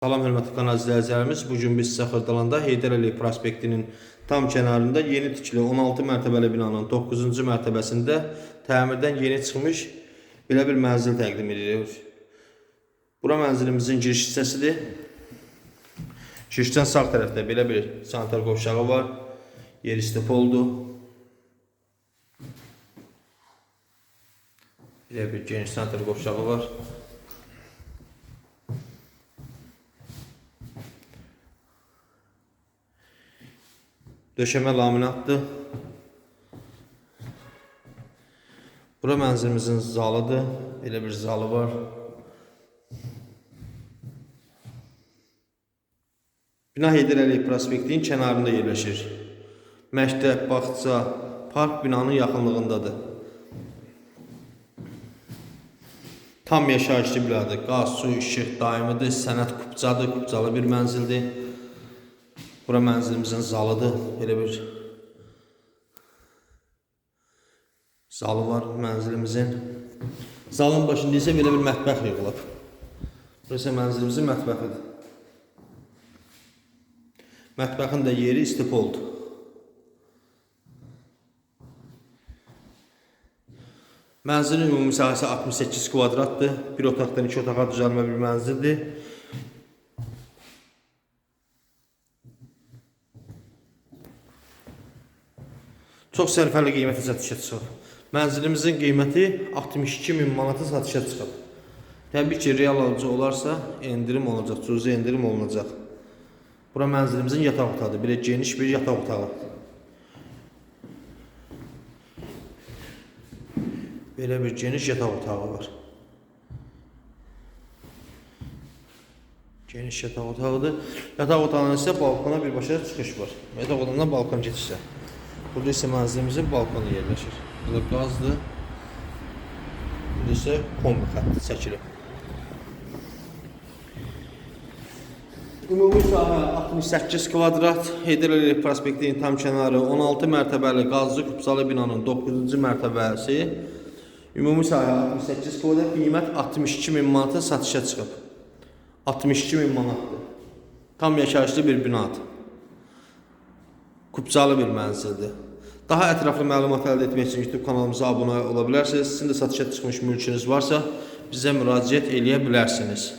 Salam hörmətli kanal izləyicilərimiz. Bu gün biz sizə Xırdalanda Heydər Əliyev prospektinin tam kənarında yeni tikili 16 mərtəbəli binanın 9-cu mərtəbəsində təmirdən yeni çıxmış belə bir mənzil təqdim edirik. Bura mənzilimizin giriş hissəsidir. Girişdən sağ tərəfdə belə bir sanitar qovşağı var. Yer istipoldur. Belə bir geniş sanitar qovşağı var. Döşəmə laminatdır. Bura mənzilimizin zalıdır. Belə bir zalı var. Bina Heydər Əliyev prospektinin kənarında yerləşir. Məktəb, bağça, park binanın yaxınlığındadır. Tam yaşayışlı binadır. Qaz, su, işıq daimidir. Sənət kupcadır. Kupcalı bir mənzildir. Bura mənzilimizin zalıdır. Belə bir zalı var mənzilimizin. Zalın başında isə belə bir mətbəx yığılıb. Burası mənzilimizin mətbəxidir. Mətbəxin də yeri istipoldur. Mənzilin ümumi sahəsi 68 kvadratdır. Bir otaqdan iki otağa düzəlmə bir mənzildir. Çox sərfəli qiymətə satışa çıxıb. Mənzilimizin qiyməti 62 min manata satışa çıxıb. Təbii ki, real alıcı olarsa endirim olacaq, cüzi endirim olunacaq. Bura mənzilimizin yataq otağıdır. Belə geniş bir yataq otağı. Belə bir geniş yataq otağı var. Geniş yataq otağıdır. Yataq otağının isə balkona birbaşa çıxış var. Yataq otağından balkon keçişə. Burada isə mənzilimizin balkonu yerləşir. Burada qazdır. Burada isə kombi xətti çəkilib. Ümumi sahə 68 kvadrat, Heydər Əliyev prospektinin tam kənarı 16 mərtəbəli qazlı kupsalı binanın 9-cu mərtəbəsi. Ümumi sahə 68 kvadrat, qiymət 62 min manata satışa çıxıb. 62 min manatdır. Tam yaşayışlı bir binadır. Kupcalı bir mənzildir. Daha ətraflı məlumat əldə etmək üçün YouTube kanalımıza abunə ola bilərsiniz. Sizin də satışa çıxmış mülkünüz varsa, bizə müraciət eləyə bilərsiniz.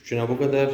Bu günə bu qədər.